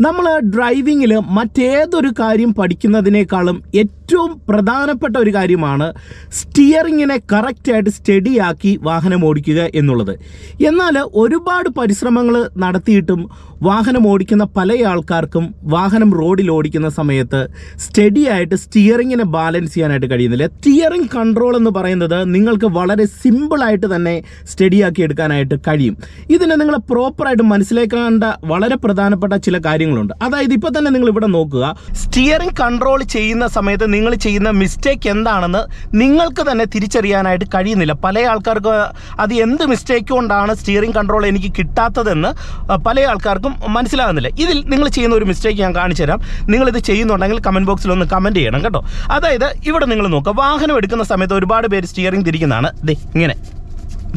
നമ്മൾ ഡ്രൈവിങ്ങിൽ മറ്റേതൊരു കാര്യം പഠിക്കുന്നതിനേക്കാളും ഏറ്റവും പ്രധാനപ്പെട്ട ഒരു കാര്യമാണ് സ്റ്റിയറിങ്ങിനെ കറക്റ്റായിട്ട് സ്റ്റഡിയാക്കി വാഹനം ഓടിക്കുക എന്നുള്ളത്. എന്നാൽ ഒരുപാട് പരിശ്രമങ്ങൾ നടത്തിയിട്ടും വാഹനം ഓടിക്കുന്ന പല ആൾക്കാർക്കും വാഹനം റോഡിൽ ഓടിക്കുന്ന സമയത്ത് സ്റ്റഡിയായിട്ട് സ്റ്റിയറിങ്ങിനെ ബാലൻസ് ചെയ്യാനായിട്ട് കഴിയുന്നില്ല. സ്റ്റിയറിംഗ് കൺട്രോൾ എന്ന് പറയുന്നത് നിങ്ങൾക്ക് വളരെ സിമ്പിളായിട്ട് തന്നെ സ്റ്റഡിയാക്കി എടുക്കാനായിട്ട് കഴിയും. ഇതിനെ നിങ്ങൾ പ്രോപ്പറായിട്ട് മനസ്സിലാക്കേണ്ട വളരെ പ്രധാനപ്പെട്ട ചില കാര്യങ്ങളുണ്ട്. അതായത് ഇപ്പോൾ തന്നെ നിങ്ങൾ ഇവിടെ നോക്കുക സ്റ്റിയറിംഗ് കൺട്രോൾ ചെയ്യുന്ന സമയത്ത് നിങ്ങൾ ചെയ്യുന്ന മിസ്റ്റേക്ക് എന്താണെന്ന് നിങ്ങൾക്ക് തന്നെ തിരിച്ചറിയാനായിട്ട് കഴിയുന്നില്ല. പല ആൾക്കാർക്ക് അത് എന്ത് മിസ്റ്റേക്ക് കൊണ്ടാണ് സ്റ്റിയറിംഗ് കൺട്രോൾ എനിക്ക് കിട്ടാത്തതെന്ന് പല ആൾക്കാർക്കും മനസ്സിലാകുന്നില്ല. ഇതിൽ നിങ്ങൾ ചെയ്യുന്ന ഒരു മിസ്റ്റേക്ക് ഞാൻ കാണിച്ചു തരാം. നിങ്ങളിത് ചെയ്യുന്നുണ്ടെങ്കിൽ കമന്റ് ബോക്സിൽ ഒന്ന് കമന്റ് ചെയ്യണം കേട്ടോ. അതായത് ഇവിടെ നിങ്ങൾ നോക്കുക വാഹനം എടുക്കുന്ന സമയത്ത് ഒരുപാട് പേര് സ്റ്റിയറിംഗ് തിരിക്കുന്നതാണ്. ദേ ഇങ്ങനെ.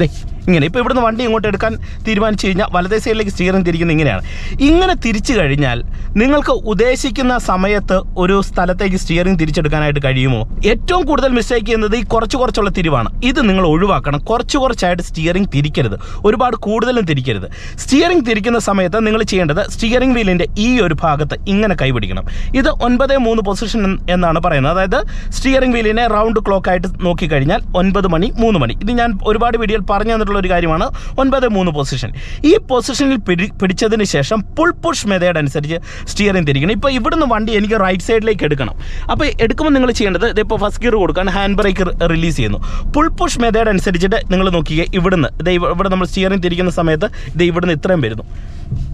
ദേ ഇങ്ങനെ. ഇപ്പോൾ ഇവിടുന്ന് വണ്ടി ഇങ്ങോട്ട് എടുക്കാൻ തീരുമാനിച്ചു കഴിഞ്ഞാൽ വലതേ സൈഡിലേക്ക് സ്റ്റിയറിംഗ് തിരിക്കുന്നത് ഇങ്ങനെയാണ്. ഇങ്ങനെ തിരിച്ചു കഴിഞ്ഞാൽ നിങ്ങൾക്ക് ഉദ്ദേശിക്കുന്ന സമയത്ത് ഒരു സ്ഥലത്തേക്ക് സ്റ്റിയറിംഗ് തിരിച്ചെടുക്കാനായിട്ട് കഴിയുമോ? ഏറ്റവും കൂടുതൽ മിസ്റ്റേക്ക് ചെയ്യുന്നത് ഈ കുറച്ച് കുറച്ചുള്ള തിരിവാണ്. ഇത് നിങ്ങൾ ഒഴിവാക്കണം. കുറച്ച് കുറച്ചായിട്ട് സ്റ്റിയറിംഗ് തിരിക്കരുത്. ഒരുപാട് കൂടുതലും തിരിക്കരുത്. സ്റ്റിയറിംഗ് തിരിക്കുന്ന സമയത്ത് നിങ്ങൾ ചെയ്യേണ്ടത് സ്റ്റിയറിംഗ് വീലിന്റെ ഈ ഒരു ഭാഗത്ത് ഇങ്ങനെ കൈപിടിക്കണം ഇത് ഒൻപത് മൂന്ന് പൊസിഷൻ എന്നാണ് പറയുന്നത്. അതായത് സ്റ്റിയറിംഗ് വീലിനെ റൗണ്ട് ക്ലോക്ക് ആയിട്ട് നോക്കിക്കഴിഞ്ഞാൽ ഒൻപത് മണി മൂന്ന് മണി. ഇത് ഞാൻ ഒരുപാട് വീഡിയോയിൽ പറഞ്ഞു തന്നിട്ടുള്ള ഒരു കാര്യമാണ്. ഒൻപത് മൂന്ന് പൊസിഷൻ ഈ പൊസിഷനിൽ പിടി പിടിച്ചതിന് ശേഷം പുൾ പുഷ് മെതേഡ് അനുസരിച്ച് സ്റ്റിയറിംഗ് തിരിക്കണം. ഇപ്പോൾ ഇവിടുന്ന് വണ്ടി എനിക്ക് റൈറ്റ് സൈഡിലേക്ക് എടുക്കണം. അപ്പോൾ എടുക്കുമ്പോൾ നിങ്ങൾ ചെയ്യേണ്ടത് ഇതിപ്പോൾ ഫസ്റ്റ് ഗിയർ കൊടുക്കാൻ ഹാൻഡ് ബ്രേക്ക് റിലീസ് ചെയ്യുന്നു. പുൾ പുഷ് മെതേഡ് അനുസരിച്ചിട്ട് നിങ്ങൾ നോക്കിയേ ഇവിടുന്ന്. ഇത് ഇവിടെ നമ്മൾ സ്റ്റിയറിംഗ് തിരിക്കുന്ന സമയത്ത് ഇത് ഇവിടുന്ന് ഇത്രയും വരുന്നു.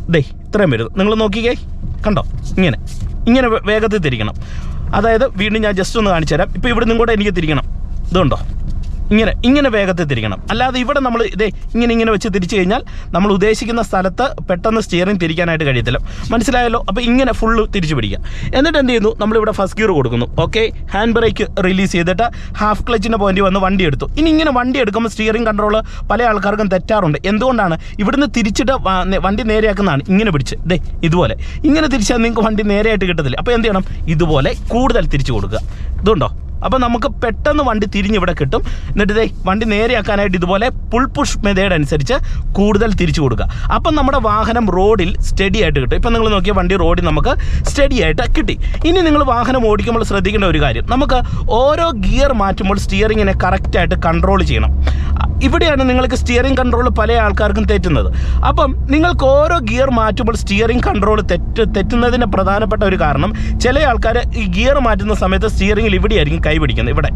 ദേ ഇത്രയും വരുന്നു. നിങ്ങൾ നോക്കിക്കേ. കണ്ടോ? ഇങ്ങനെ. ഇങ്ങനെ വേഗത്തിൽ തിരിക്കണം. അതായത് വീണ്ടും ഞാൻ ജസ്റ്റ് ഒന്ന് കാണിച്ചു തരാം ഇപ്പോൾ ഇവിടെ നിന്നും കൂടെ എനിക്ക് തിരിക്കണം. ഇതുണ്ടോ? ഇങ്ങനെ ഇങ്ങനെ വേഗത്തിൽ തിരിക്കണം. അല്ലാതെ ഇവിടെ നമ്മൾ ഇതേ ഇങ്ങനെ ഇങ്ങനെ വെച്ച് തിരിച്ചു കഴിഞ്ഞാൽ നമ്മൾ ഉദ്ദേശിക്കുന്ന സ്ഥലത്ത് പെട്ടെന്ന് സ്റ്റിയറിംഗ് തിരിക്കാനായിട്ട് കഴിയത്തില്ല. മനസ്സിലായല്ലോ? അപ്പോൾ ഇങ്ങനെ ഫുള്ള് തിരിച്ചു പിടിക്കുക. എന്നിട്ട് എന്ത് ചെയ്യുന്നു? നമ്മളിവിടെ ഫസ്റ്റ് ഗിയർ കൊടുക്കുന്നു. ഓക്കെ ഹാൻഡ് ബ്രേക്ക് റിലീസ് ചെയ്തിട്ട് ഹാഫ് ക്ലച്ചിന്റെ പോയിന്റ് വന്ന് വണ്ടി എടുത്തു. ഇനി ഇങ്ങനെ വണ്ടി എടുക്കുമ്പോൾ സ്റ്റിയറിംഗ് കൺട്രോൾ പല ആൾക്കാർക്കും തെറ്റാറുണ്ട്. എന്തുകൊണ്ടാണ്? ഇവിടുന്ന് തിരിച്ചിട്ട് വണ്ടി നേരെയാക്കുന്നതാണ് ഇങ്ങനെ പിടിച്ച്. ദേ ഇതുപോലെ. ഇങ്ങനെ തിരിച്ചാൽ നിങ്ങൾക്ക് വണ്ടി നേരെയായിട്ട് കിട്ടത്തില്ല. അപ്പോൾ എന്ത് ചെയ്യണം? ഇതുപോലെ കൂടുതൽ തിരിച്ചു കൊടുക്കുക. ഇതുണ്ടോ? അപ്പോൾ നമുക്ക് പെട്ടെന്ന് വണ്ടി തിരിഞ്ഞ് ഇവിടെ കിട്ടും. എന്നിട്ട് ഇതേ വണ്ടി നേരെയാക്കാനായിട്ട് ഇതുപോലെ പുൾ പുഷ് മെതേഡ് അനുസരിച്ച് കൂടുതൽ തിരിച്ചു കൊടുക്കുക. അപ്പം നമ്മുടെ വാഹനം റോഡിൽ സ്റ്റഡി ആയിട്ട് കിട്ടും. ഇപ്പം നിങ്ങൾ നോക്കിയ വണ്ടി റോഡിൽ നമുക്ക് സ്റ്റഡി ആയിട്ട് കിട്ടി. ഇനി നിങ്ങൾ വാഹനം ഓടിക്കുമ്പോൾ ശ്രദ്ധിക്കേണ്ട ഒരു കാര്യം. നമുക്ക് ഓരോ ഗിയർ മാറ്റുമ്പോൾ സ്റ്റിയറിങ്ങിനെ കറക്റ്റായിട്ട് കൺട്രോൾ ചെയ്യണം. ഇവിടെയാണ് നിങ്ങൾക്ക് സ്റ്റിയറിംഗ് കൺട്രോൾ പല ആൾക്കാർക്കും തെറ്റുന്നത്. അപ്പം നിങ്ങൾക്ക് ഓരോ ഗിയർ മാറ്റുമ്പോൾ സ്റ്റിയറിംഗ് കൺട്രോൾ തെറ്റ് തെറ്റുന്നതിന്റെ പ്രധാനപ്പെട്ട ഒരു കാരണം ചില ആൾക്കാർ ഈ ഗിയർ മാറ്റുന്ന സമയത്ത് സ്റ്റിയറിംഗിൽ ഇവിടെയായിരിക്കും കൈ പിടിക്കുന്നത് ഇവിടെ.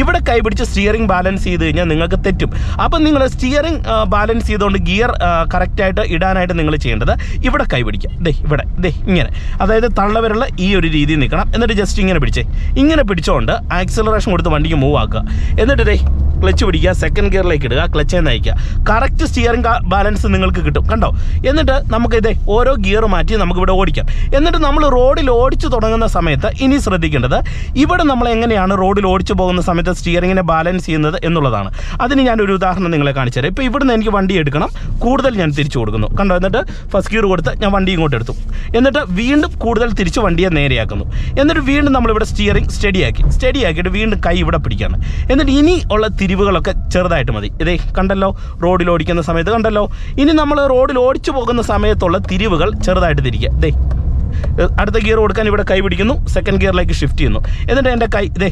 ഇവിടെ കൈ പിടിച്ച് സ്റ്റിയറിംഗ് ബാലൻസ് ചെയ്ത് കഴിഞ്ഞാൽ നിങ്ങൾക്ക് തെറ്റും. അപ്പം നിങ്ങൾ സ്റ്റിയറിംഗ് ബാലൻസ് ചെയ്തുകൊണ്ട് ഗിയർ കറക്റ്റായിട്ട് ഇടാനായിട്ട് നിങ്ങൾ ചെയ്യേണ്ടത് ഇവിടെ കൈ പിടിക്കുക ദേ ഇവിടെ ദേ ഇങ്ങനെ. അതായത് തള്ളവരുള്ള ഈ ഒരു രീതിയിൽ നിൽക്കണം. എന്നിട്ട് ജസ്റ്റ് ഇങ്ങനെ പിടിച്ചേ. ഇങ്ങനെ പിടിച്ചുകൊണ്ട് ആക്സിലറേഷൻ കൊടുത്ത് വണ്ടിക്ക് മൂവ് ആക്കുക. എന്നിട്ട് ദേ ക്ലച്ച് പിടിക്കുക സെക്കൻഡ് ഗിയറിലേക്ക് ഇടുക ക്ലച്ചേ നയിക്കുക. കറക്റ്റ് സ്റ്റിയറിംഗ് ബാലൻസ് നിങ്ങൾക്ക് കിട്ടും കണ്ടോ? എന്നിട്ട് നമുക്ക് ഓരോ ഗിയർ മാറ്റി നമുക്കിവിടെ ഓടിക്കാം. എന്നിട്ട് നമ്മൾ റോഡിൽ ഓടിച്ചു തുടങ്ങുന്ന സമയത്ത് ഇനി ശ്രദ്ധിക്കേണ്ടത് ഇവിടെ നമ്മൾ എങ്ങനെയാണ് റോഡിൽ ഓടിച്ചു പോകുന്ന സമയത്ത് സ്റ്റിയറിങ്ങിനെ ബാലൻസ് ചെയ്യുന്നത് എന്നുള്ളതാണ്. അതിന് ഞാനൊരു ഉദാഹരണം നിങ്ങളെ കാണിച്ചു തരാം. ഇപ്പോൾ ഇവിടുന്ന് എനിക്ക് വണ്ടി എടുക്കണം കൂടുതൽ ഞാൻ തിരിച്ചു കൊടുക്കുന്നു. കണ്ടോ? എന്നിട്ട് ഫസ്റ്റ് ഗിയർ കൊടുത്ത് ഞാൻ വണ്ടി ഇങ്ങോട്ട് എടുത്തു. എന്നിട്ട് വീണ്ടും കൂടുതൽ തിരിച്ച് വണ്ടിയെ നേരെയാക്കുന്നു. എന്നിട്ട് വീണ്ടും നമ്മളിവിടെ സ്റ്റിയറിംഗ് സ്റ്റഡിയാക്കി സ്റ്റഡിയാക്കിയിട്ട് വീണ്ടും കൈ ഇവിടെ പിടിക്കുകയാണ്. എന്നിട്ട് ഇനി ഉള്ള തിരിവുകളൊക്കെ ചെറുതായിട്ട് മതി. ഇതേ കണ്ടല്ലോ റോഡിൽ ഓടിക്കുന്ന സമയത്ത് കണ്ടല്ലോ. ഇനി നമ്മൾ റോഡിൽ ഓടിച്ചു പോകുന്ന സമയത്തുള്ള തിരിവുകൾ ചെറുതായിട്ട് തിരിക്കുക. ഏഹ് അടുത്ത ഗിയർ കൊടുക്കാൻ ഇവിടെ കൈ പിടിക്കുന്നു. സെക്കൻഡ് ഗിയറിലേക്ക് ഷിഫ്റ്റ് ചെയ്യുന്നു. എന്നിട്ട് എന്റെ കൈ ഇതേ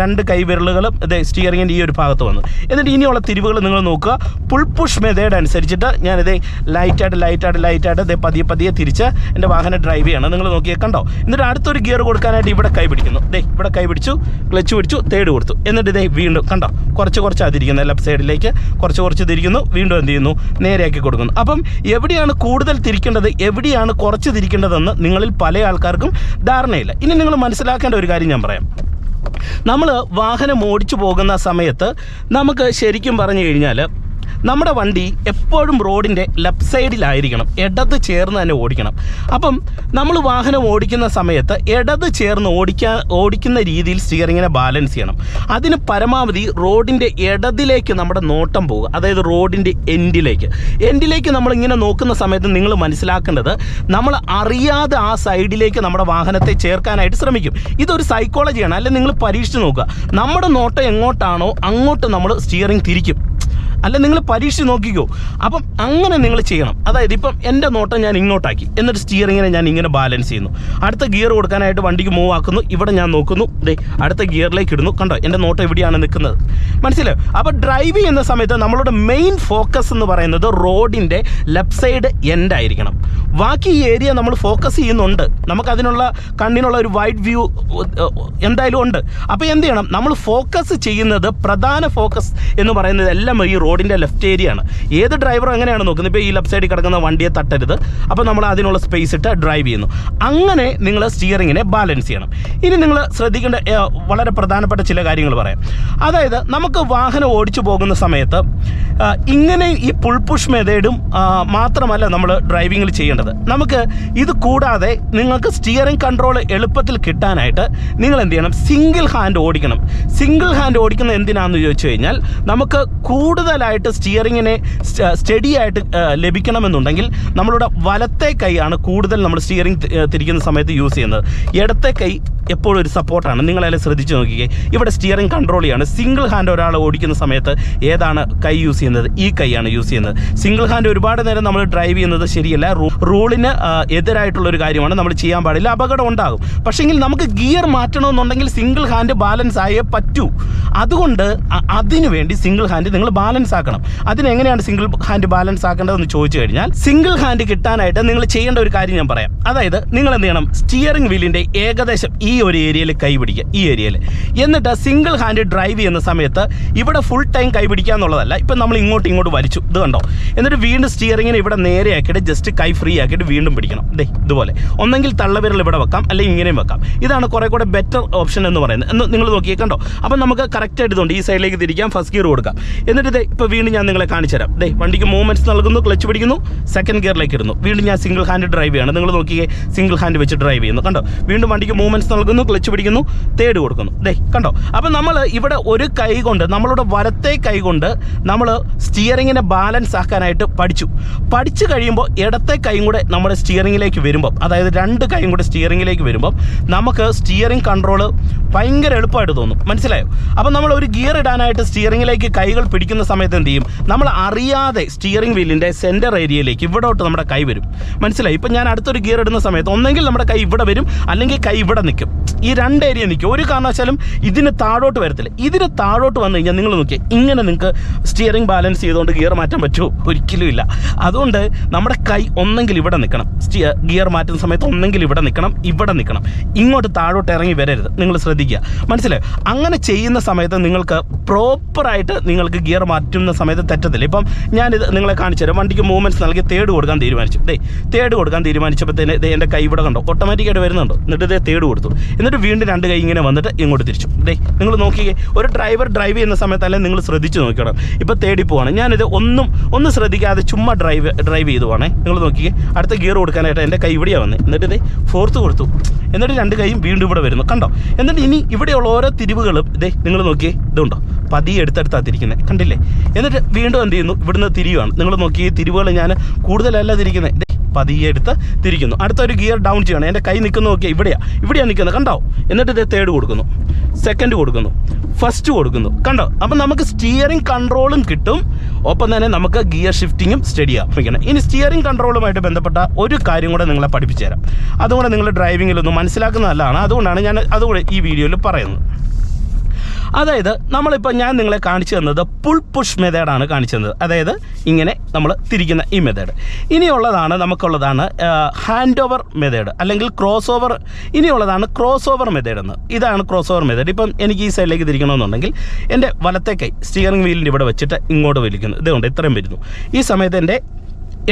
രണ്ട് കൈ വിരലുകളും ഇതേ സ്റ്റിയറിങ്ങിന്റെ ഈ ഒരു ഭാഗത്ത് വന്നു. എന്നിട്ട് ഇനിയുള്ള തിരിവുകൾ നിങ്ങൾ നോക്കുക. പുൾ പുഷ് മെതേഡ് അനുസരിച്ചിട്ട് ഞാനിതേ ലൈറ്റായിട്ട് ലൈറ്റായിട്ട് ലൈറ്റായിട്ട് ഇതേ പതിയെ പതിയെ തിരിച്ച് എന്റെ വാഹനം ഡ്രൈവ് ചെയ്യണം. നിങ്ങൾ നോക്കിയാൽ കണ്ടോ? എന്നിട്ട് അടുത്തൊരു ഗിയർ കൊടുക്കാനായിട്ട് ഇവിടെ കൈ പിടിക്കുന്നു. ദേ ഇവിടെ കൈ പിടിച്ചു ക്ലച്ച് പിടിച്ചു തേർഡ് കൊടുത്തു. എന്നിട്ട് ഇതേ വീണ്ടും കണ്ടോ? കുറച്ച് കുറച്ച് അതിരിക്കുന്നു ലെഫ്റ്റ് സൈഡിലേക്ക് കുറച്ച് കുറച്ച് തിരിക്കുന്നു. വീണ്ടും എന്ത് ചെയ്യുന്നു? നേരെയാക്കി കൊടുക്കുന്നു. അപ്പം എവിടെയാണ് കൂടുതൽ തിരിക്കേണ്ടത്? എവിടെയാണ് കുറച്ച് തിരിക്കേണ്ടതെന്ന് നിങ്ങളിൽ പല ആൾക്കാർക്കും ധാരണയില്ല. ഇനി നിങ്ങൾ മനസ്സിലാക്കേണ്ട ഒരു കാര്യം ഞാൻ പറയാം. നമ്മൾ വാഹനം ഓടിച്ചു പോകുന്ന സമയത്ത് നമുക്ക് ശരിക്കും പറഞ്ഞു കഴിഞ്ഞാൽ നമ്മുടെ വണ്ടി എപ്പോഴും റോഡിന്റെ ലെഫ്റ്റ് സൈഡിലായിരിക്കണം ഇടത് ചേർന്ന് തന്നെ ഓടിക്കണം. അപ്പം നമ്മൾ വാഹനം ഓടിക്കുന്ന സമയത്ത് ഇടത് ചേർന്ന് ഓടിക്കാൻ ഓടിക്കുന്ന രീതിയിൽ സ്റ്റിയറിങ്ങിനെ ബാലൻസ് ചെയ്യണം. അതിന് പരമാവധി റോഡിന്റെ ഇടതിലേക്ക് നമ്മുടെ നോട്ടം പോകുക അതായത് റോഡിന്റെ എൻഡിലേക്ക് എൻഡിലേക്ക് നമ്മളിങ്ങനെ നോക്കുന്ന സമയത്ത് നിങ്ങൾ മനസ്സിലാക്കേണ്ടത് നമ്മൾ അറിയാതെ ആ സൈഡിലേക്ക് നമ്മുടെ വാഹനത്തെ ചേർക്കാനായിട്ട് ശ്രമിക്കും. ഇതൊരു സൈക്കോളജിയാണ് അല്ലെങ്കിൽ നിങ്ങൾ പരീക്ഷിച്ച് നോക്കുക. നമ്മുടെ നോട്ടം എങ്ങോട്ടാണോ അങ്ങോട്ട് നമ്മൾ സ്റ്റിയറിംഗ് തിരിക്കും. അല്ല നിങ്ങൾ പരീക്ഷിച്ച് നോക്കിക്കോ. അപ്പം അങ്ങനെ നിങ്ങൾ ചെയ്യണം. അതായത് ഇപ്പം എന്റെ നോട്ടം ഞാൻ ഇങ്ങോട്ടാക്കി. എന്നിട്ട് സ്റ്റിയറിങ്ങിനെ ഞാൻ ഇങ്ങനെ ബാലൻസ് ചെയ്യുന്നു. അടുത്ത ഗിയർ കൊടുക്കാനായിട്ട് വണ്ടിക്ക് മൂവ് ആക്കുന്നു. ഇവിടെ ഞാൻ നോക്കുന്നു. ദേ അടുത്ത ഗിയറിലേക്ക് ഇടുന്നു. കണ്ടോ എന്റെ നോട്ടം എവിടെയാണ് നിൽക്കുന്നത്. മനസ്സിലായോ? അപ്പോൾ ഡ്രൈവ് ചെയ്യുന്ന സമയത്ത് നമ്മളുടെ മെയിൻ ഫോക്കസ് എന്ന് പറയുന്നത് റോഡിന്റെ ലെഫ്റ്റ് സൈഡ് എൻഡ് ആയിരിക്കണം. ബാക്കി ഈ ഏരിയ നമ്മൾ ഫോക്കസ് ചെയ്യുന്നുണ്ട്. നമുക്കതിനുള്ള കണ്ണിനുള്ള ഒരു വൈഡ് വ്യൂ എന്തായാലും ഉണ്ട്. അപ്പോൾ എന്ത് ചെയ്യണം? നമ്മൾ ഫോക്കസ് ചെയ്യുന്നത് പ്രധാന ഫോക്കസ് എന്ന് പറയുന്നത് എല്ലാം ഈ റോഡിന്റെ ലെഫ്റ്റ് ഏരിയ ആണ്. ഏത് ഡ്രൈവറും അങ്ങനെയാണ് നോക്കുന്നത്. ഇപ്പോൾ ഈ ലെഫ്റ്റ് സൈഡിൽ കിടക്കുന്ന വണ്ടിയെ തട്ടരുത്. അപ്പോൾ നമ്മൾ അതിനുള്ള സ്പേസ് ഇട്ട് ഡ്രൈവ് ചെയ്യുന്നു. അങ്ങനെ നിങ്ങൾ സ്റ്റിയറിങ്ങിനെ ബാലൻസ് ചെയ്യണം. ഇനി നിങ്ങൾ ശ്രദ്ധിക്കേണ്ട വളരെ പ്രധാനപ്പെട്ട ചില കാര്യങ്ങൾ പറയാം. അതായത് നമുക്ക് വാഹനം ഓടിച്ചു പോകുന്ന സമയത്ത് ഇങ്ങനെ ഈ പുൾ പുഷ് മെതേഡും മാത്രമല്ല നമ്മൾ ഡ്രൈവിങ്ങിൽ ചെയ്യേണ്ടത്. നമുക്ക് ഇത് കൂടാതെ നിങ്ങൾക്ക് സ്റ്റിയറിംഗ് കൺട്രോൾ എളുപ്പത്തിൽ കിട്ടാനായിട്ട് നിങ്ങൾ എന്ത് ചെയ്യണം? സിംഗിൾ ഹാൻഡ് ഓടിക്കണം. സിംഗിൾ ഹാൻഡ് ഓടിക്കുന്നത് എന്തിനാണെന്ന് ചോദിച്ചു കഴിഞ്ഞാൽ നമുക്ക് കൂടുതലായിട്ട് സ്റ്റിയറിങ്ങിനെ സ്റ്റഡി ആയിട്ട് ലഭിക്കണമെന്നുണ്ടെങ്കിൽ നമ്മളുടെ വലത്തെ കൈയാണ് കൂടുതൽ നമ്മൾ സ്റ്റിയറിംഗ് തിരിക്കുന്ന സമയത്ത് യൂസ് ചെയ്യുന്നത്. ഇടത്തെ കൈ എപ്പോഴും ഒരു സപ്പോർട്ടാണ് നിങ്ങളെല്ലാം ശ്രദ്ധിച്ചു നോക്കിക്കേ. ഇവിടെ സ്റ്റിയറിംഗ് കൺട്രോൾ ചെയ്യാണ്. സിംഗിൾ ഹാൻഡ് ഒരാൾ ഓടിക്കുന്ന സമയത്ത് ഏതാണ് കൈ യൂസ് ചെയ്യുന്നത്? ഈ കൈയാണ് യൂസ് ചെയ്യുന്നത്. സിംഗിൾ ഹാൻഡ് ഒരുപാട് നേരം നമ്മൾ ഡ്രൈവ് ചെയ്യുന്നത് ശരിയല്ല. റൂളിന് എതിരായിട്ടുള്ള ഒരു കാര്യമാണ്. നമ്മൾ ചെയ്യാൻ പാടില്ല. അപകടം ഉണ്ടാകും. പക്ഷേങ്കിൽ നമുക്ക് ഗിയർ മാറ്റണമെന്നുണ്ടെങ്കിൽ സിംഗിൾ ഹാൻഡ് ബാലൻസ് ആയേ പറ്റൂ. അതുകൊണ്ട് അതിനു വേണ്ടി സിംഗിൾ ഹാൻഡ് നിങ്ങൾ ബാലൻസ് ആക്കണം. അതിനെങ്ങനെയാണ് സിംഗിൾ ഹാൻഡ് ബാലൻസ് ആക്കേണ്ടതെന്ന് ചോദിച്ചു കഴിഞ്ഞാൽ സിംഗിൾ ഹാൻഡ് കിട്ടാനായിട്ട് നിങ്ങൾ ചെയ്യേണ്ട ഒരു കാര്യം ഞാൻ പറയാം. അതായത് നിങ്ങൾ എന്ത് ചെയ്യണം? സ്റ്റിയറിംഗ് വീലിന്റെ ഏകദേശം ഈ ഒരു ഏരിയയിൽ കൈ പിടിക്കുക ഈ ഏരിയയിൽ. എന്നിട്ട് സിംഗിൾ ഹാൻഡ് ഡ്രൈവ് ചെയ്യുന്ന സമയത്ത് ഇവിടെ ഫുൾ ടൈം കൈ പിടിക്കുക എന്നുള്ളതല്ല ഇപ്പം നമ്മൾ ഇങ്ങോട്ട് ഇങ്ങോട്ട് വലിച്ചു. ഇത് കണ്ടോ? എന്നിട്ട് വീണ്ടും സ്റ്റിയറിങ്ങിന് ഇവിടെ നേരെ ആക്കിയിട്ട് ജസ്റ്റ് കൈ ഫ്രീ ആക്കിയിട്ട് വീണ്ടും പിടിക്കണം. ദേ ഇതുപോലെ. ഒന്നെങ്കിൽ തള്ളവിരൽ ഇവിടെ വെക്കാം അല്ലെങ്കിൽ ഇങ്ങനെയും വെക്കാം. ഇതാണ് കുറേ കൂടെ ബെറ്റർ ഓപ്ഷൻ എന്ന് പറയുന്നത്. എന്ന് നിങ്ങൾ നോക്കിയേ കണ്ടോ? അപ്പം നമുക്ക് കറക്റ്റ് ആയിട്ട് ഇതുണ്ട്. ഈ സൈഡിലേക്ക് തിരിക്കാം ഫസ്റ്റ് ഗിയർ കൊടുക്കാം. എന്നിട്ട് ദേ ഇപ്പോൾ വീണ്ടും ഞാൻ നിങ്ങളെ കാണിച്ചു തരാം. ദേ വണ്ടിക്ക് മൂവ്മെന്റ്സ് നൽകുന്നു ക്ലച്ച് പിടിക്കുന്നു സെക്കൻഡ് ഗിയറിലേക്ക് ഇടുന്നു. വീണ്ടും ഞാൻ സിംഗിൾ ഹാൻഡ് ഡ്രൈവ് ചെയ്യാണ്. നിങ്ങൾ നോക്കിയേ സിംഗിൾ ഹാൻഡ് വെച്ച് ഡ്രൈവ് ചെയ്യുന്നു. കണ്ടോ? വീണ്ടും വണ്ടിക്ക് മൂവ്മെന്റ്സ് ക്ലച്ച് പിടിക്കുന്നു തേർഡ് കൊടുക്കുന്നു. ദേ കണ്ടോ? അപ്പം നമ്മൾ ഇവിടെ ഒരു കൈ കൊണ്ട് നമ്മളുടെ വലത്തെ കൈ കൊണ്ട് നമ്മൾ സ്റ്റിയറിങ്ങിനെ ബാലൻസ് ആക്കാനായിട്ട് പഠിച്ചു. പഠിച്ചു കഴിയുമ്പോൾ ഇടത്തെ കൈയും കൂടെ നമ്മുടെ സ്റ്റിയറിങ്ങിലേക്ക് വരുമ്പോൾ അതായത് രണ്ട് കൈയും കൂടെ സ്റ്റിയറിങ്ങിലേക്ക് വരുമ്പോൾ നമുക്ക് സ്റ്റിയറിംഗ് കൺട്രോൾ ഭയങ്കര എളുപ്പമായിട്ട് തോന്നും. മനസ്സിലായോ? അപ്പം നമ്മൾ ഒരു ഗിയർ ഇടാനായിട്ട് സ്റ്റിയറിങ്ങിലേക്ക് കൈകൾ പിടിക്കുന്ന സമയത്ത് എന്ത് ചെയ്യും? നമ്മൾ അറിയാതെ സ്റ്റിയറിംഗ് വീലിന്റെ സെന്റർ ഏരിയയിലേക്ക് ഇവിടോട്ട് നമ്മുടെ കൈ വരും. മനസ്സിലായി? ഇപ്പം ഞാൻ അടുത്തൊരു ഗിയർ ഇടുന്ന സമയത്ത് ഒന്നെങ്കിൽ നമ്മുടെ കൈ ഇവിടെ വരും അല്ലെങ്കിൽ കൈ ഇവിടെ നിൽക്കും. ഈ രണ്ട് ഏരിയ നിൽക്കും. ഒരു കാരണവശാലും ഇതിന് താഴോട്ട് വരത്തില്ല. ഇതിന് താഴോട്ട് വന്നു കഴിഞ്ഞാൽ നിങ്ങൾ നോക്കിയാൽ ഇങ്ങനെ നിങ്ങൾക്ക് സ്റ്റിയറിംഗ് ബാലൻസ് ചെയ്തുകൊണ്ട് ഗിയർ മാറ്റാൻ പറ്റുമോ? ഒരിക്കലും ഇല്ല. അതുകൊണ്ട് നമ്മുടെ കൈ ഒന്നെങ്കിൽ ഇവിടെ നിൽക്കണം. സ്റ്റിയർ ഗിയർ മാറ്റുന്ന സമയത്ത് ഒന്നെങ്കിൽ ഇവിടെ നിൽക്കണം ഇവിടെ നിൽക്കണം. ഇങ്ങോട്ട് താഴോട്ട് ഇറങ്ങി വരരുത്. നിങ്ങൾ ശ്രദ്ധിക്കുക. മനസ്സിലായോ? അങ്ങനെ ചെയ്യുന്ന സമയത്ത് നിങ്ങൾക്ക് പ്രോപ്പറായിട്ട് നിങ്ങൾക്ക് ഗിയർ മാറ്റുന്ന സമയത്ത് തെറ്റത്തില്ല. ഇപ്പം ഞാനിത് നിങ്ങളെ കാണിച്ചു തരാം. വണ്ടിക്ക് മൂവ്മെന്റ്സ് നൽകി തേർഡ് കൊടുക്കാൻ തീരുമാനിച്ചു. ഡേ തേർഡ് കൊടുക്കാൻ തീരുമാനിച്ചപ്പോഴത്തേന് എന്റെ കൈ ഇവിടെ കണ്ടോ? ഓട്ടോമാറ്റിക്കായിട്ട് വരുന്നുണ്ടോ? എന്നിട്ട് ഇതേ തേർഡ് കൊടുത്തു. എന്നിട്ട് വീണ്ടും രണ്ട് കൈ ഇങ്ങനെ വന്നിട്ട് ഇങ്ങോട്ട് തിരിച്ചു. ദേ നിങ്ങൾ നോക്കിയേ ഒരു ഡ്രൈവർ ഡ്രൈവ് ചെയ്യുന്ന സമയത്തല്ലേ നിങ്ങൾ ശ്രദ്ധിച്ച് നോക്കണം. ഇപ്പോൾ തേടി പോവാണ്. ഞാനിത് ഒന്നും ഒന്നും ശ്രദ്ധിക്കാതെ ചുമ്മാ ഡ്രൈവ് ഡ്രൈവ് ചെയ്തു പോകണേ നിങ്ങൾ നോക്കിയേ അടുത്ത ഗിയർ കൊടുക്കാനായിട്ട് എന്റെ കൈ ഇവിടെയാണ് വന്നത് എന്നിട്ട് ഇതേ ഫോർത്ത് കൊടുത്തു. എന്നിട്ട് രണ്ട് കൈയും വീണ്ടും ഇവിടെ വരുന്നു. കണ്ടോ? എന്നിട്ട് ഇനി ഇവിടെയുള്ള ഓരോ തിരിവുകളും ഇതേ നിങ്ങൾ നോക്കിയേ ഇതുണ്ടോ? പതിയെ എടുത്തെടുത്താണ് തിരിക്കുന്നത് കണ്ടില്ലേ? എന്നിട്ട് വീണ്ടും എന്ത് ചെയ്യുന്നു? ഇവിടുന്ന് തിരിയുവാണ്. നിങ്ങൾ നോക്കിയേ തിരിവുകൾ ഞാൻ കൂടുതലല്ല തിരിക്കുന്നത് പതിയെ എടുത്ത് തിരിക്കുന്നു. അടുത്തൊരു ഗിയർ ഡൗൺ ചെയ്യണം. എന്റെ കൈ നിൽക്കുന്നു നോക്കിയാൽ ഇവിടെയാണ് ഇവിടെയാണ് നിൽക്കുന്നത് കണ്ടോ? എന്നിട്ട് ഇത് തേർഡ് കൊടുക്കുന്നു. സെക്കൻഡ് കൊടുക്കുന്നു. ഫസ്റ്റ് കൊടുക്കുന്നു. കണ്ടോ? അപ്പം നമുക്ക് സ്റ്റിയറിംഗ് കൺട്രോളും കിട്ടും. ഒപ്പം തന്നെ നമുക്ക് ഗിയർ ഷിഫ്റ്റിങ്ങും സ്റ്റഡി ആപ്പിക്കണം ഇനി സ്റ്റിയറിംഗ് കൺട്രോളുമായിട്ട് ബന്ധപ്പെട്ട ഒരു കാര്യം കൂടെ നിങ്ങളെ പഠിപ്പിച്ചു തരാം അതുകൊണ്ട് നിങ്ങൾ ഡ്രൈവിങ്ങിലൊന്നും മനസ്സിലാക്കുന്ന നല്ലതാണ് അതുകൊണ്ടാണ് ഞാൻ അതുകൂടെ ഈ വീഡിയോയിൽ പറയുന്നത്. അതായത് നമ്മളിപ്പോൾ ഞാൻ നിങ്ങളെ കാണിച്ചു തന്നത് പുൾ പുഷ് മെത്തേഡാണ് കാണിച്ചു തന്നത്. അതായത് ഇങ്ങനെ നമ്മൾ തിരിക്കുന്ന ഈ മെത്തേഡ് ഇനിയുള്ളതാണ് നമുക്കുള്ളതാണ് ഹാൻഡ് ഓവർ മെത്തേഡ് അല്ലെങ്കിൽ ക്രോസ് ഓവർ ഇനിയുള്ളതാണ് ക്രോസ് ഓവർ മെത്തേഡ് എന്ന്. ഇതാണ് ക്രോസ് ഓവർ മെത്തേഡ് ഇപ്പം എനിക്ക് ഈ സൈഡിലേക്ക് തിരിക്കണമെന്നുണ്ടെങ്കിൽ എന്റെ വലത്തെ കൈ സ്റ്റിയറിംഗ് വീലിന്റെ ഇവിടെ വെച്ചിട്ട് ഇങ്ങോട്ട് വലിക്കുന്നു. ഇതുകൊണ്ട് ഇത്രയും വരുന്നു. ഈ സമയത്ത് എന്റെ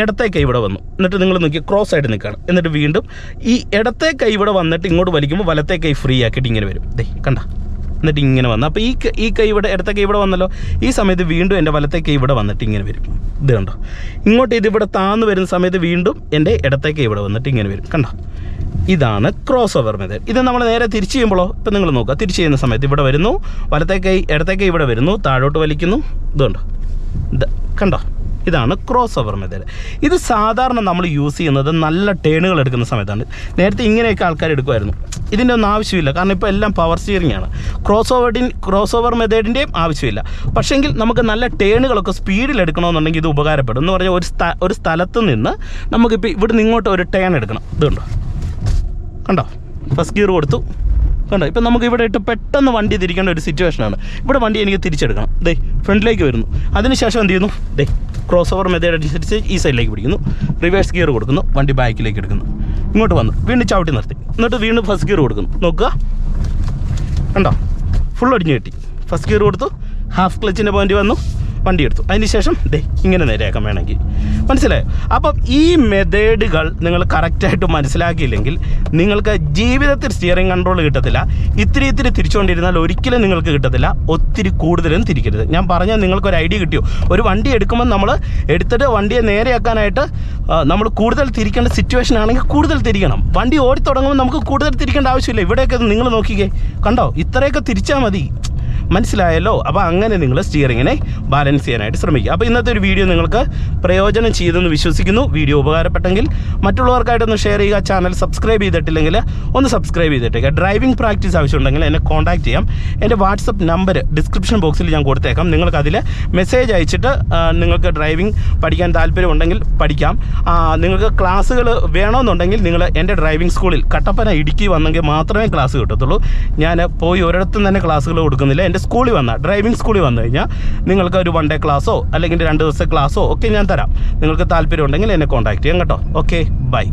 ഇടത്തെ കൈ ഇവിടെ വന്നു. എന്നിട്ട് നിങ്ങൾ നോക്കി ക്രോസ് ആയിട്ട് നിൽക്കുകയാണ്. എന്നിട്ട് വീണ്ടും ഈ ഇടത്തെ കൈ ഇവിടെ വന്നിട്ട് ഇങ്ങോട്ട് വലിക്കുമ്പോൾ വലത്തെ കൈ ഫ്രീ ആക്കിയിട്ട് ഇങ്ങനെ വരും. ദേ കണ്ട? എന്നിട്ട് ഇങ്ങനെ വന്നു. അപ്പോൾ ഈ ഈ കൈ ഇവിടെ ഇടത്ത കൈ ഇവിടെ വന്നല്ലോ. ഈ സമയത്ത് വീണ്ടും എന്റെ വലത്തെ കൈ ഇവിടെ വന്നിട്ട് ഇങ്ങനെ വരും. ഇത് കണ്ടോ? ഇങ്ങോട്ട് ഇത് ഇവിടെ താന്ന് വരുന്ന സമയത്ത് വീണ്ടും എന്റെ ഇടത്തെ കൈ ഇവിടെ വന്നിട്ട് ഇങ്ങനെ വരും. കണ്ടോ? ഇതാണ് ക്രോസ് ഓവർ മെത്തേഡ് ഇത് നമ്മൾ നേരെ തിരിച്ചു ചെയ്യുമ്പോഴോ ഇപ്പം നിങ്ങൾ നോക്കുക. തിരിച്ചു ചെയ്യുന്ന സമയത്ത് ഇവിടെ വരുന്നു. വലത്തെ കൈ കൈ ഇവിടെ വരുന്നു. താഴോട്ട് വലിക്കുന്നു. ഇതുണ്ടോ ഇത് കണ്ടോ? ഇതാണ് ക്രോസ് ഓവർ മെത്തേഡ് ഇത് സാധാരണ നമ്മൾ യൂസ് ചെയ്യുന്നത് നല്ല ടേണുകൾ എടുക്കുന്ന സമയത്താണ്. നേരത്തെ ഇങ്ങനെയൊക്കെ ആൾക്കാർ എടുക്കുമായിരുന്നു. ഇതിന്റെ ഒന്നും ആവശ്യമില്ല. കാരണം ഇപ്പോൾ എല്ലാം പവർ സ്റ്റിയറിംഗ് ആണ്. ക്രോസ് ഓവറിൻ ക്രോസ് ഓവർ മെത്തേഡിന്റെയും ആവശ്യമില്ല. പക്ഷേങ്കിൽ നമുക്ക് നല്ല ടേണുകളൊക്കെ സ്പീഡിൽ എടുക്കണമെന്നുണ്ടെങ്കിൽ ഇത് ഉപകാരപ്പെടും. എന്ന് പറഞ്ഞാൽ ഒരു സ്ഥ ഒരു സ്ഥലത്ത് നിന്ന് നമുക്കിപ്പോൾ ഇവിടുന്ന് ഇങ്ങോട്ട് ഒരു ടേൺ എടുക്കണം. ഇതുണ്ടോ കണ്ടോ? ഫസ്റ്റ് ഗിയർ കൊടുത്തു. കണ്ടോ? ഇപ്പം നമുക്ക് ഇവിടെ ഇട്ട് പെട്ടെന്ന് വണ്ടി തിരിക്കേണ്ട ഒരു സിറ്റുവേഷനാണ് ഇവിടെ വണ്ടി എനിക്ക് തിരിച്ചെടുക്കണം. ദേ ഫ്രണ്ടിലേക്ക് വരുന്നു. അതിനുശേഷം എന്ത് ചെയ്യുന്നു? ദേ ക്രോസ് ഓവർ മെത്തേഡ് അനുസരിച്ച് ഈ സൈഡിലേക്ക് പിടിക്കുന്നു. റിവേഴ്സ് ഗിയർ കൊടുക്കുന്നു വണ്ടി ബാക്കിലേക്ക് എടുക്കുന്നു. ഇങ്ങോട്ട് വന്നു വീണ്ടും ചവിട്ടി നിർത്തി. എന്നിട്ട് വീണ്ടും ഫസ്റ്റ് ഗിയർ കൊടുക്കുന്നു. നോക്കുക. കണ്ടോ? ഫുൾ അടിഞ്ഞു കിട്ടി. ഫസ്റ്റ് ഗിയർ കൊടുത്തു ഹാഫ് ക്ലച്ചിന്റെ പോയിന്റ് വന്നു. വണ്ടി എടുത്തു അതിന് ശേഷം ദേ ഇങ്ങനെ നേരെയാക്കാൻ വേണമെങ്കിൽ. മനസ്സിലായോ? അപ്പം ഈ മെത്തേഡുകൾ നിങ്ങൾ കറക്റ്റായിട്ട് മനസ്സിലാക്കിയില്ലെങ്കിൽ നിങ്ങൾക്ക് ജീവിതത്തിൽ സ്റ്റിയറിംഗ് കൺട്രോൾ കിട്ടത്തില്ല. ഇത്തിരി ഇത്തിരി തിരിച്ചുകൊണ്ടിരുന്നാൽ ഒരിക്കലും നിങ്ങൾക്ക് കിട്ടത്തില്ല. ഒത്തിരി കൂടുതലും തിരിക്കരുത്. ഞാൻ പറഞ്ഞാൽ നിങ്ങൾക്കൊരു ഐഡിയ കിട്ടിയോ? ഒരു വണ്ടി എടുക്കുമ്പോൾ നമ്മൾ എടുത്തിട്ട് വണ്ടിയെ നേരെയാക്കാനായിട്ട് നമ്മൾ കൂടുതൽ തിരിക്കേണ്ട സിറ്റുവേഷൻ ആണെങ്കിൽ കൂടുതൽ തിരിക്കണം. വണ്ടി ഓടി തുടങ്ങുമ്പോൾ നമുക്ക് കൂടുതൽ തിരിക്കേണ്ട ആവശ്യമില്ല. ഇവിടെയൊക്കെ നിങ്ങൾ നോക്കിക്കേ. കണ്ടോ? ഇത്രയൊക്കെ തിരിച്ചാൽ മതി. മനസ്സിലായല്ലോ? അപ്പോൾ അങ്ങനെ നിങ്ങൾ സ്റ്റിയറിങ്ങിനെ ബാലൻസ് ചെയ്യാനായിട്ട് ശ്രമിക്കുക. അപ്പോൾ ഇന്നത്തെ ഒരു വീഡിയോ നിങ്ങൾക്ക് പ്രയോജനം ചെയ്തെന്ന് വിശ്വസിക്കുന്നു. വീഡിയോ ഉപകാരപ്പെട്ടെങ്കിൽ മറ്റുള്ളവർക്കായിട്ടൊന്ന് ഷെയർ ചെയ്യുക. ചാനൽ സബ്സ്ക്രൈബ് ചെയ്തിട്ടില്ലെങ്കിൽ ഒന്ന് സബ്സ്ക്രൈബ് ചെയ്തിട്ടേക്കുക ഡ്രൈവിംഗ് പ്രാക്ടീസ് ആവശ്യമുണ്ടെങ്കിൽ എന്നെ കോൺടാക്ട് ചെയ്യാം. എന്റെ വാട്സപ്പ് നമ്പർ ഡിസ്ക്രിപ്ഷൻ ബോക്സിൽ ഞാൻ കൊടുത്തേക്കാം. നിങ്ങൾക്ക് അതിൽ മെസ്സേജ് അയച്ചിട്ട് നിങ്ങൾക്ക് ഡ്രൈവിംഗ് പഠിക്കാൻ താല്പര്യമുണ്ടെങ്കിൽ പഠിക്കാം. നിങ്ങൾക്ക് ക്ലാസ്സുകൾ വേണമെന്നുണ്ടെങ്കിൽ നിങ്ങൾ എന്റെ ഡ്രൈവിംഗ് സ്കൂളിൽ കട്ടപ്പന ഇടുക്കി വന്നെങ്കിൽ മാത്രമേ ക്ലാസ് കിട്ടത്തുള്ളൂ. ഞാൻ പോയി ഒരിടത്തും തന്നെ ക്ലാസ്സുകൾ കൊടുക്കുന്നില്ല. എന്റെ സ്കൂളിൽ വന്ന ഡ്രൈവിംഗ് സ്കൂളിൽ വന്നു കഴിഞ്ഞാൽ നിങ്ങൾക്ക് ഒരു വൺ ഡേ ക്ലാസ്സോ അല്ലെങ്കിൽ രണ്ട് ദിവസത്തെ ക്ലാസ്സോ ഒക്കെ ഞാൻ തരാം. നിങ്ങൾക്ക് താല്പര്യമുണ്ടെങ്കിൽ എന്നെ കോൺടാക്ട് ചെയ്യാം കേട്ടോ. Okay bye